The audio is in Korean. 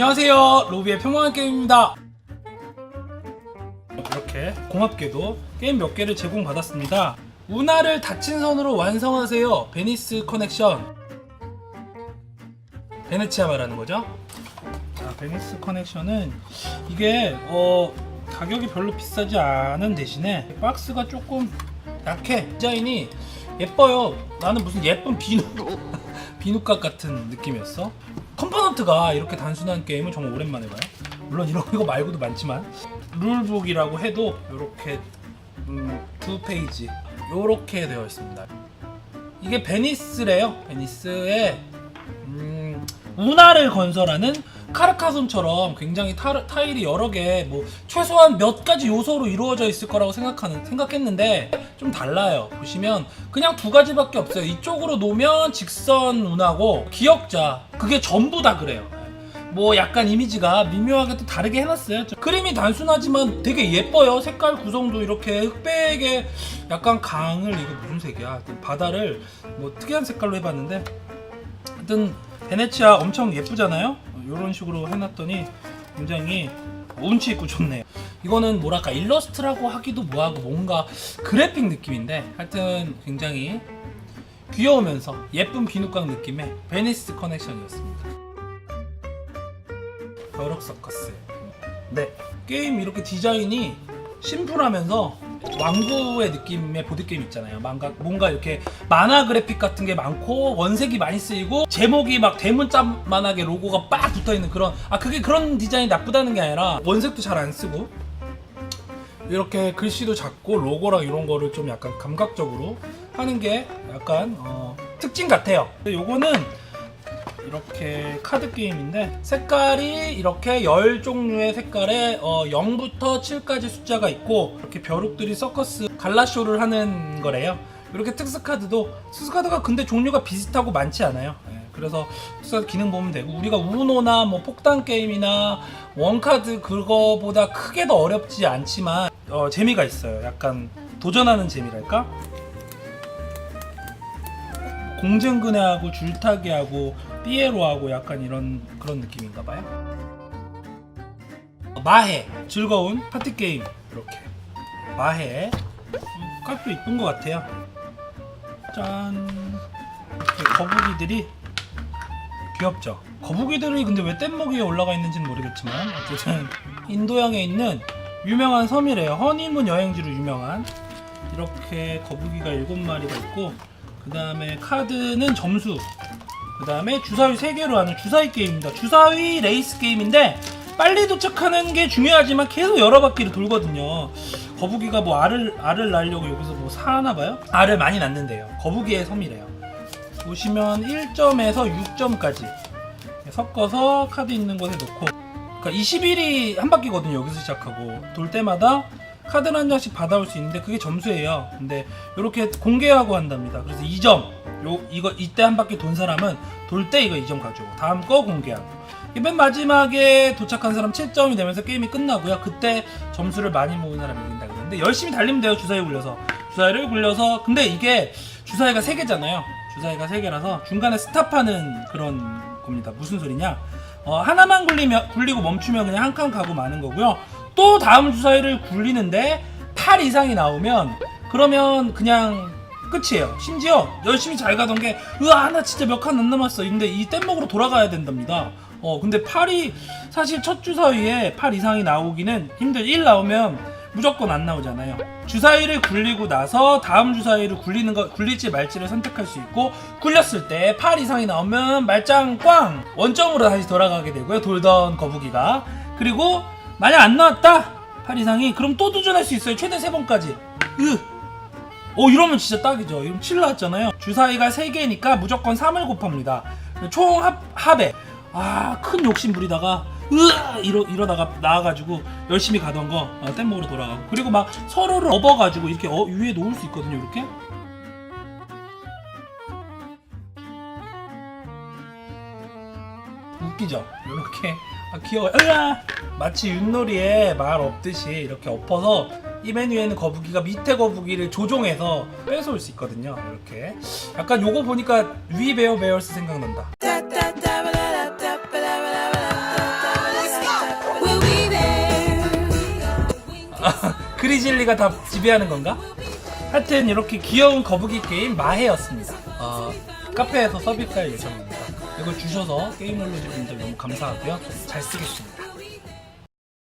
안녕하세요. 로비의 평범한 게임입니다. 이렇게 공합계도 게임 몇 개를 제공받았습니다. 운하를 닫힌 선으로 완성하세요. 베니스 커넥션. 베네치아 말하는 거죠? 자 베니스 커넥션은 이게 어 가격이 별로 비싸지 않은 대신에 박스가 조금 약해. 디자인이 예뻐요. 나는 무슨 예쁜 비누 비누값 같은 느낌이었어 컴포넌트가 이렇게 단순한 게임을 정말 오랜만에 봐요. 물론 이런 거 말고도 많지만 룰북이라고 해도 이렇게 음, 두 페이지 이렇게 되어 있습니다. 이게 베니스래요. 베니스에 음, 운하를 건설하는 카르카손처럼 굉장히 타, 타일이 여러 개, 뭐 최소한 몇 가지 요소로 이루어져 있을 거라고 생각하는 생각했는데 좀 달라요. 보시면 그냥 두 가지밖에 없어요. 이쪽으로 놓으면 직선 운하고 기역자 그게 전부 다 그래요. 뭐 약간 이미지가 미묘하게 또 다르게 해놨어요. 저- 그림이 단순하지만 되게 예뻐요. 색깔 구성도 이렇게 흑백에 약간 강을 이거 무슨 색이야? 바다를 뭐 특이한 색깔로 해봤는데 하여튼 베네치아 엄청 예쁘잖아요. 이런 식으로 해놨더니 굉장히 운치 있고 좋네요. 이거는 뭐랄까 일러스트라고 하기도 뭐하고 뭔가 그래픽 느낌인데 하여튼 굉장히 귀여우면서 예쁜 비누광 느낌의 베니스 커넥션이었습니다. 벼룩 서커스. 네 게임 이렇게 디자인이 심플하면서 왕구의 느낌의 보드게임 있잖아요. 뭔가, 뭔가 이렇게 만화 그래픽 같은 게 많고 원색이 많이 쓰이고 제목이 막 대문짝만하게 로고가 빡 붙어 있는 그런 아 그게 그런 디자인이 나쁘다는 게 아니라 원색도 잘 안 쓰고 이렇게 글씨도 작고 로고랑 이런 거를 좀 약간 감각적으로 하는 게 약간 어, 특징 같아요. 요거는 이렇게 카드 게임인데 색깔이 이렇게 열 종류의 색깔에 어, 0부터 7까지 숫자가 있고 이렇게 벼룩들이 서커스 갈라쇼를 하는 거래요. 이렇게 특수 카드도 특수 카드가 근데 종류가 비슷하고 많지 않아요. 예, 그래서 특수 카드 기능 보면 되고 우리가 우노나 뭐 폭탄 게임이나 원카드 그거보다 크게 더 어렵지 않지만 어, 재미가 있어요. 약간 도전하는 재미랄까? 공정근해하고 줄타기하고 삐에로하고 약간 이런 그런 느낌인가 봐요. 마해 즐거운 파티 게임 이렇게 마해 음, 깔도 이쁜 것 같아요. 짠 이렇게 거북이들이 귀엽죠. 거북이들이 근데 왜 뗏목 위에 올라가 있는지는 모르겠지만 어쨌든 인도양에 있는 유명한 섬이래요. 허니문 여행지로 유명한 이렇게 거북이가 일곱 마리가 있고 그 다음에 카드는 점수. 그 다음에 주사위 3개로 하는 주사위 게임입니다. 주사위 레이스 게임인데 빨리 도착하는 게 중요하지만 계속 여러 바퀴를 돌거든요. 거북이가 뭐 알을 알을 낳으려고 여기서 뭐 사나 봐요? 알을 많이 낳는데요. 거북이의 섬이래요. 보시면 1점에서 6점까지 섞어서 카드 있는 곳에 놓고. 그러니까 21이 한 바퀴거든요. 여기서 시작하고. 돌 때마다 카드를 한 장씩 받아올 수 있는데 그게 점수예요. 근데 이렇게 공개하고 한답니다. 그래서 2점. 요 이거 이때 한 바퀴 돈 사람은 돌 때 이거 2점 가지고 다음 거 공개하고. 이맨 마지막에 도착한 사람 7점이 되면서 게임이 끝나고요. 그때 점수를 많이 모은 사람이 이긴다 그러는데 열심히 달리면 돼요. 주사위 굴려서. 주사위를 굴려서 근데 이게 주사위가 3개잖아요. 주사위가 3개라서 중간에 스탑하는 그런 겁니다. 무슨 소리냐? 어, 하나만 굴리면 굴리고 멈추면 그냥 한 칸 가고 마는 거고요. 또 다음 주사위를 굴리는데 8 이상이 나오면 그러면 그냥 끝이에요. 심지어 열심히 잘 가던 게 으아 나 진짜 몇 칸 안 남았어. 근데 이 뗏목으로 돌아가야 된답니다. 어 근데 8이 사실 첫 주사위에 8 이상이 나오기는 힘들 1 나오면 무조건 안 나오잖아요. 주사위를 굴리고 나서 다음 주사위를 굴리는 거 굴릴지 말지를 선택할 수 있고 굴렸을 때 8 이상이 나오면 말짱 꽝 원점으로 다시 돌아가게 되고요. 돌던 거북이가 그리고 만약 안 나왔다 8 이상이 그럼 또 도전할 수 있어요. 최대 3번까지. 으. 어 이러면 진짜 딱이죠. 이러면 7 나왔잖아요. 주사위가 3개니까 무조건 3을 곱합니다. 총 합, 합에 아 큰 욕심 부리다가 으아 이러, 이러다가 나와가지고 열심히 가던 거 어, 뗏목으로 돌아가고 그리고 막 서로를 업어가지고 이렇게 어, 위에 놓을 수 있거든요 이렇게 웃기죠 이렇게 아 귀여워. 으아! 마치 윷놀이에 말 없듯이 이렇게 엎어서 이 메뉴에는 거북이가 밑에 거북이를 조종해서 뺏어올 수 있거든요. 이렇게. 약간 요거 보니까 위 베어 베어스 생각난다. 아, 크리질리가 다 지배하는 건가? 하여튼 이렇게 귀여운 거북이 게임 마해였습니다. 어, 카페에서 서비스할 예정입니다. 이걸 주셔서 게임 올려주신 분들 너무 감사하고요. 잘 쓰겠습니다.